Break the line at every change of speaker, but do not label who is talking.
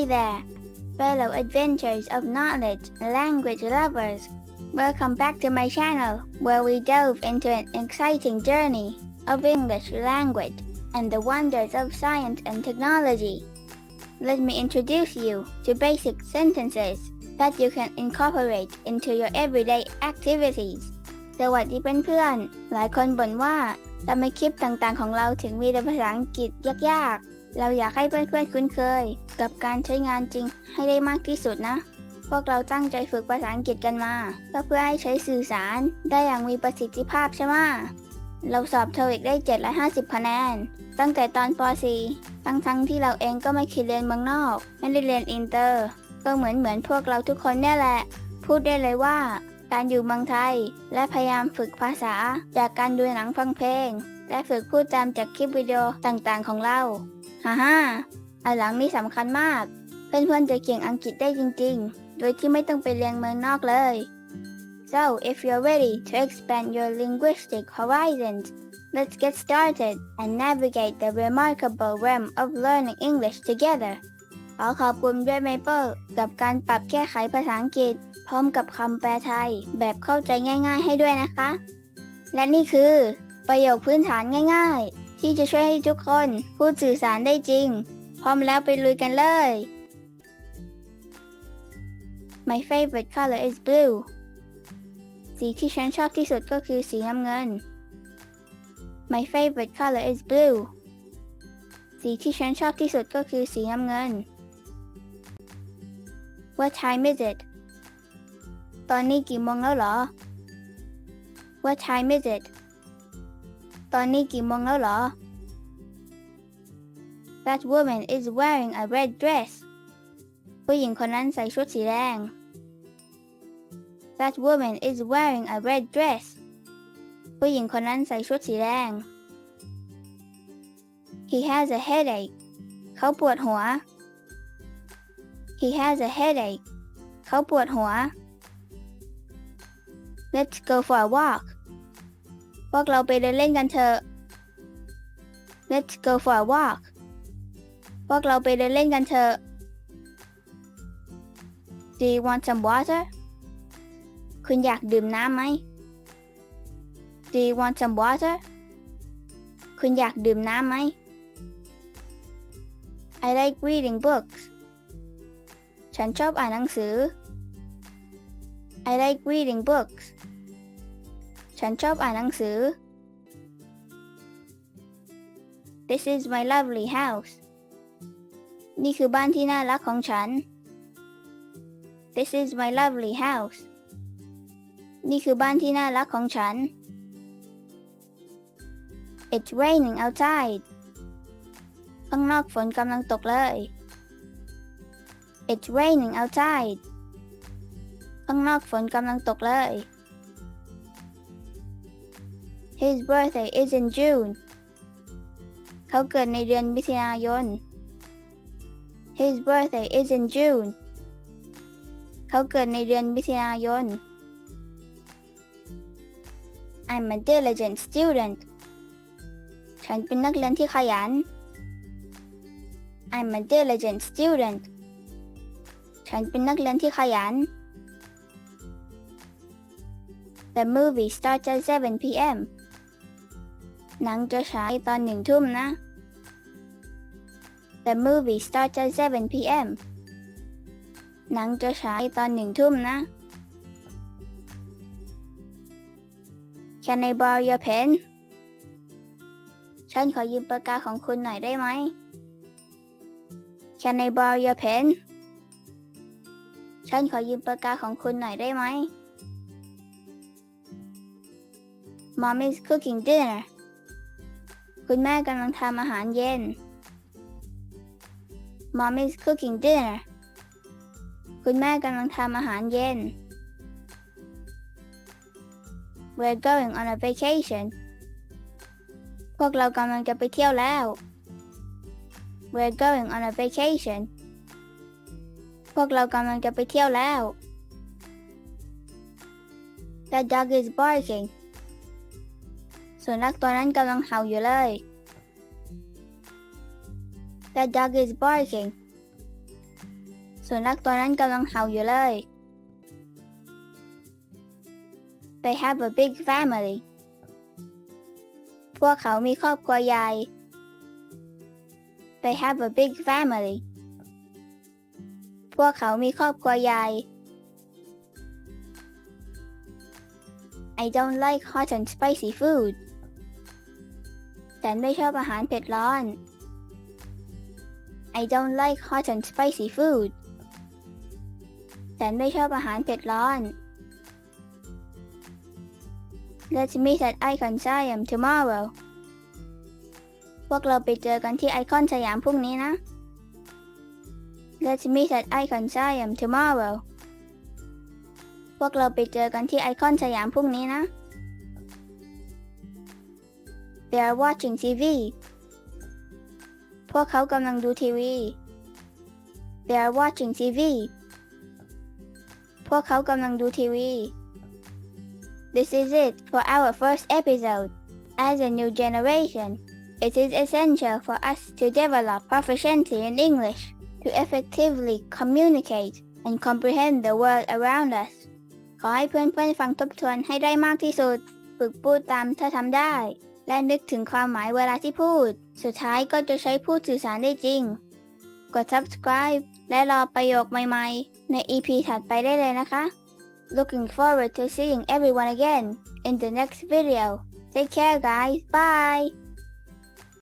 Hi there, fellow adventurers of knowledge and language lovers. Welcome back to my channel where we delve into an exciting journey of English language and the wonders of science and technology. Let me introduce you to basic sentences that you can incorporate into your everyday activities. สวัสดีเพื่อนๆ หลายคนบ่นว่าทำไมคลิปต่างๆของเราถึงมีแต่ภาษาอังกฤษยากๆ เราอยากให้เพื่อนๆคุ้นเคย กับการใช้งานจริงให้ได้มากที่สุดนะ พวกเราตั้งใจฝึกภาษาอังกฤษกันมาก็เพื่อให้ใช้สื่อสารได้อย่างมีประสิทธิภาพใช่ไหมเราสอบโทอีกได้ 750 คะแนน ตั้งแต่ตอนป .4 ทั้งทั้งที่เราเองก็ไม่เคยเรียนเมืองนอก ไม่ได้เรียนอินเตอร์ ก็เหมือนเหมือนพวกเราทุกคนเนี่ยแหละ พูดได้เลยว่า การอยู่เมืองไทย และพยายามฝึกภาษา จากการดูหนังฟังเพลง และฝึกพูดตามจากคลิปวิดีโอต่างๆของเรา ฮ่าฮ่า อันหลังนี่สำคัญมาก เพื่อนๆจะเก่งอังกฤษได้จริงๆ โดยที่ไม่ต้องไปเรียนเมืองนอกเลย so if you're ready to expand your linguistic horizons let's get started and navigate the remarkable realm of learning English together ขอขอบคุณด้วยเมเปิลกับการปรับแก้ไขภาษาอังกฤษ พร้อมกับคำแปลไทย แบบเข้าใจง่าย ๆ ให้ด้วยนะคะ และนี่คือ ประโยคพื้นฐานง่าย ๆ ที่จะช่วยให้ทุกคนพูดสื่อสารได้จริง พร้อมแล้วไปลุยกันเลย My favorite color is blue สีที่ฉันชอบที่สุดก็คือสีน้ำเงิน My favorite color is blue สีที่ฉันชอบที่สุดก็คือสีน้ำเงิน What time is it ตอนนี้กี่โมงแล้วเหรอ What time is it ตอนนี้กี่โมงแล้วเหรอ That woman is wearing a red dress ผู้หญิงคนนั้นใส่ชุดสีแดง That woman is wearing a red dress ผู้หญิงคนนั้นใส่ชุดสีแดง He has a headache เขาปวดหัว He has a headache เขาปวดหัว Let's go for a walk พวกเราไปเดินเล่นกันเถอะ Let's go for a walk พวกเราไปเดินเล่นกันเถอะ Do you want some water คุณอยากดื่มน้ำไหม Do you want some water คุณอยากดื่มน้ำไหม I like reading books ฉันชอบอ่านหนังสือ I like reading books ฉันชอบอ่านหนังสือ This is my lovely house นี่คือบ้านที่น่ารักของฉัน This is my lovely house นี่คือบ้านที่น่ารักของฉัน It's raining outside ข้างนอกฝนกำลังตกเลย It's raining outside ข้างนอกฝนกำลังตกเลย His birthday is in June เขาเกิดในเดือนมิถุนายน His birthday is in June เขาเกิดในเดือนมิถุนายน I'm a diligent student ฉันเป็นนักเรียนที่ขยัน I'm a diligent student ฉันเป็นนักเรียนที่ขยัน The movie starts at 7 p.m. หนังจะฉายตอนหนึ่งทุ่มนะ The movie starts at 7 p.m. หนังจะฉายตอนหนึ่งทุ่มนะ Can I borrow your pen ฉันขอยืมปากกาของคุณหน่อยได้ไหม Can I borrow your pen ฉันขอยืมปากกาของคุณหน่อยได้ไหม Mom is cooking dinner คุณแม่กำลังทำอาหารเย็น Mom is cooking dinner คุณแม่กำลังทำอาหารเย็น We're going on a vacation พวกเรากำลังจะไปเที่ยวแล้ว We're going on a vacation พวกเรากำลังจะไปเที่ยวแล้ว The dog is barking สุนัขตัวนั้นกำลังเห่าอยู่เลย The dog is barking สุนัขตัวนั้นกำลังเห่าอยู่เลย They have a big family พวกเขามีครอบครัวใหญ่ They have a big family พวกเขามีครอบครัวใหญ่ I don't like hot and spicy food ฉันไม่ชอบอาหารเผ็ดร้อน I don't like hot and spicy food ฉันไม่ชอบอาหารเผ็ดร้อน Let's meet at Icon Siam tomorrow พวกเราไปเจอกันที่ไอคอนสยามพรุ่งนี้นะ Let's meet at Icon Siam tomorrow พวกเราไปเจอกันที่ไอคอนสยามพรุ่งนี้นะ They are watching TV พวกเขากำลังดูทีวี They are watching TV พวกเขากำลังดูทีวี This is it for our first episode. As a new generation, it is essential for us to develop proficiency in English to effectively communicate and comprehend the world around us. ขอให้เพื่อนๆฟังทบทวนให้ได้มากที่สุด ฝึกพูดตามถ้าทำได้ และนึกถึงความหมายเวลาที่พูด สุดท้ายก็จะใช้พูดสื่อสารได้จริง กด subscribe และรอประโยคใหม่ๆ ใน EP ถัดไปได้เลยนะคะ Looking forward to seeing everyone again in the next video. Take care guys. Bye.